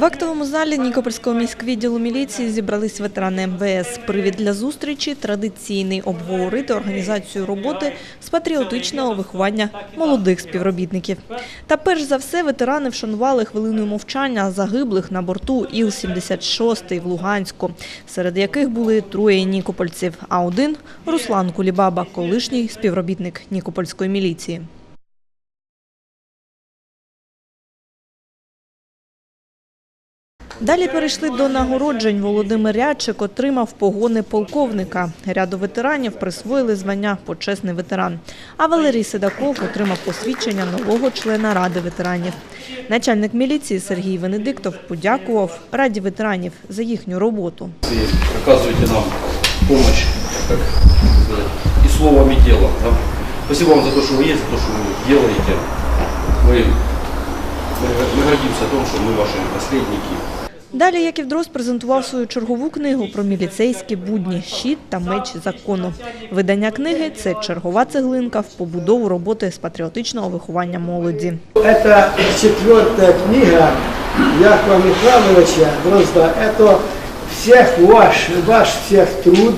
В актовому залі Нікопольського міськвідділу міліції зібрались ветерани МВС. Привід для зустрічі традиційний обговорити організацію роботи з патріотичного виховання молодих співробітників. Та перш за все ветерани вшанували хвилиною мовчання загиблих на борту Іл-76 в Луганську, серед яких були троє нікопольців, а один – Руслан Кулібаба, колишній співробітник Нікопольської міліції. Далі перейшли до нагороджень. Володимир Рядчик отримав погони полковника. Ряду ветеранів присвоїли звання почесний ветеран. А Валерій Седаков отримав посвідчення нового члена Ради ветеранів. Начальник міліції Сергій Венедиктов подякував Раді ветеранів за їхню роботу. и оказываете нам помощь, как сказать, и словом, и делом. да. Спасибо вам за то, что вы есть, за то, что вы делаете. Мы, мы, мы гордимся о том, что мы ваши наследники. Далі Яків Дрозд презентував свою чергову книгу про міліцейські будні «Щит та меч закону». Видання книги – це чергова цеглинка в побудову роботи з патріотичного виховання молоді. Это четвертая книга Якова Михайловича Дрозда. Это всех ваш, ваш всех труд,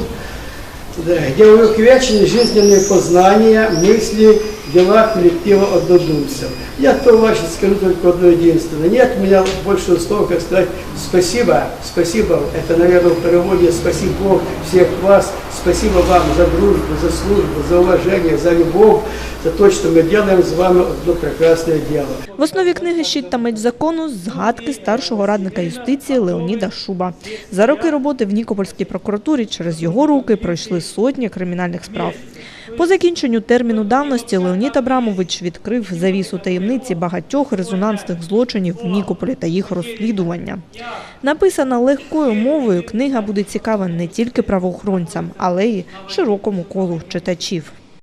да, где увековечены жизненные познания, мысли, дела коллектива однодумцев. Я то ваше скажу только одно единственное. Нет у меня больше слов, как сказать спасибо, спасибо. Это, наверное, в переводе спасибо Бог всех вас. Спасибо вам за дружбу, за службу, за уважение, за любовь, за то, что мы делаем с вами одно прекрасное дело. В основі книги «Щит та меч закону» згадки старшого радника юстиції Леоніда Шуба. За роки роботи в Нікопольській прокуратурі через його руки пройшли сотні кримінальних справ. По закінченню терміну давності Леонід Абрамович відкрив завісу таємниці багатьох резонансних злочинів в Нікополі та їх розслідування. Написана легкою мовою, книга буде цікава не тільки правоохоронцям, але й широкому колу читачів.